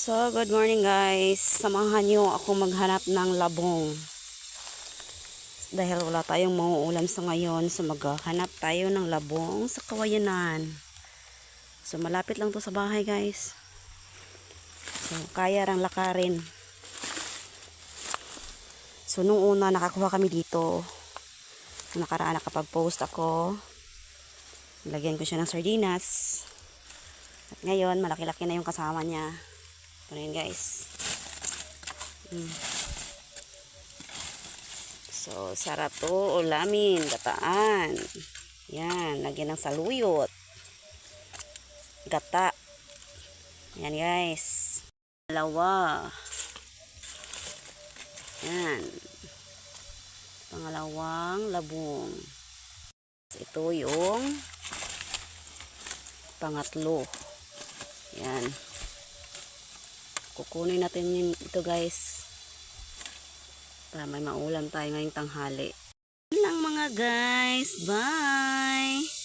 So, good morning guys. Samahan niyo ako maghanap ng labong. Dahil wala tayong mauulam sa ngayon, so maghanap tayo ng labong sa kawayanan. So, malapit lang to sa bahay guys. So, kaya rang lakarin. So, nung una, nakakuha kami dito. Nakaraan, nakapag-post ako. Lagyan ko siya ng sardinas. At ngayon, malaki-laki na yung kasama niya. Ito na yun, guys. Mm. So, sarap to. Ulamin, gataan. Yan, lagyan ng saluyot. Gata. Yan, guys. Dalawa. Yan. Pangalawang labong. Ito yung pangatlo. Yan. Kukunin natin yun, ito guys. Para may maulam tayo ngayong tanghali. Yun lang mga guys. Bye!